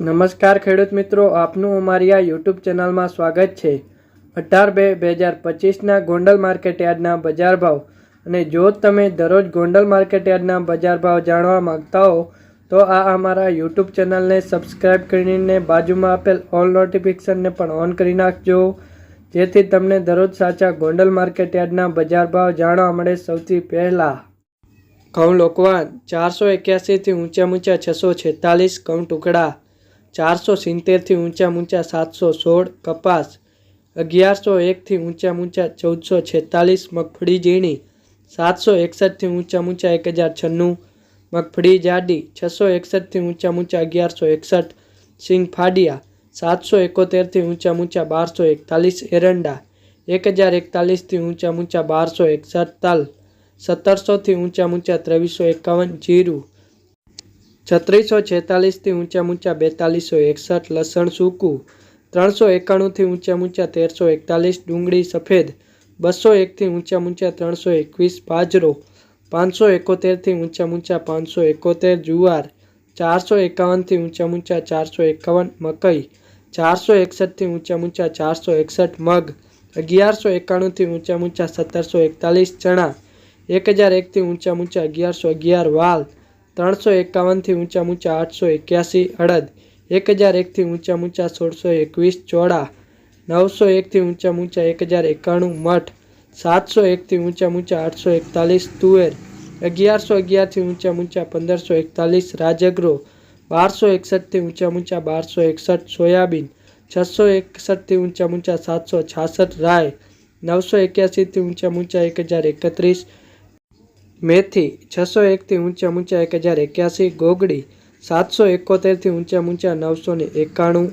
નમસ્કાર ખેડૂત મિત્રો, આપનું અમારી આ યુટ્યુબ ચેનલમાં સ્વાગત છે. અઢાર બે બે હજાર પચીસના ગોંડલ માર્કેટ યાર્ડના બજાર ભાવ. અને જો તમે દરરોજ ગોંડલ માર્કેટ યાર્ડના બજાર ભાવ જાણવા માંગતા હો, તો આ અમારા યુટ્યુબ ચેનલને સબસ્ક્રાઇબ કરીને બાજુમાં આપેલ ઓલ નોટિફિકેશનને પણ ઓન કરી નાખજો. જેથી તમને દરરોજ સાચા ગોંડલ માર્કેટ યાર્ડના બજાર ભાવ જાણવા મળે સૌથી પહેલાં. ઘઉં લોકવાન ચારસો એક્યાસીથી ઊંચા ઊંચા છસો છેતાલીસ ઘઉં ટુકડા. ચારસો સિત્તેરથી ઊંચા ઊંચા સાતસો સોળ, કપાસ અગિયારસો એકથી ઊંચા ઊંચા ચૌદસો છેતાલીસ, મગફળી ઝીણી સાતસો એકસઠથી ઊંચા ઊંચા એક હજાર છન્નું, મગફળી જાડી છસો એકસઠથી ઊંચા ઊંચા અગિયારસો એકસઠ, સિંગ ફાડિયા સાતસો એકોતેરથી ઊંચા ઊંચા બારસો એકતાલીસ, એરંડા એક હજાર એકતાલીસથી ઊંચા ઊંચા બારસો એકસઠ, તલ સત્તરસોથી ઊંચા ઊંચા ત્રેવીસો એકાવન, જીરું છત્રીસો છેતાલીસથી ઊંચા ઊંચા બેતાલીસો એકસઠ લસણ સૂકું ત્રણસો એકાણુંથી ઊંચા ઊંચા તેરસો એકતાલીસ ડુંગળી સફેદ બસો એકથી ઊંચા ઊંચા ત્રણસો એકવીસ બાજરો પાંચસો એકોતેરથી ઊંચા ઊંચા પાંચસો એકોતેર જુવાર ચારસો એકાવનથી ઊંચા ઊંચા ચારસો એકાવન મકઈ ચારસો એકસઠથી ઊંચા ઊંચા ચારસો એકસઠ મગ અગિયારસો એકાણુંથી ઊંચા ઊંચા સત્તરસો એકતાલીસ ચણા એક હજાર એકથી ઊંચા ઊંચા અગિયારસો અગિયાર વાલ ત્રણસો એકાવનથી ઊંચા ઊંચા આઠસો એક્યાસી અડદ એક હજાર એકથી ઊંચા ઊંચા સોળસો એકવીસ ચોળા નવસો એકથી ઊંચા ઊંચા એક હજાર એકાણું મઠ સાતસો એકથી ઊંચા ઊંચા આઠસો એકતાલીસ તુવેર અગિયારસો અગિયારથી ઊંચા ઊંચા પંદરસો એકતાલીસ રાજગરો બારસો એકસઠથી ઊંચા ઊંચા બારસો એકસઠ સોયાબીન છસો એકસઠથી ઊંચા ઊંચા સાતસો છાસઠ રાય નવસો એક્યાસીથી ઊંચા ઊંચા એક હજાર એકત્રીસ મેથી છસો એકથી ઊંચા ઊંચા એક હજાર એક્યાસી, ગોગડી સાતસો એકોતેરથી ઊંચા ઊંચા નવસો ને એકાણું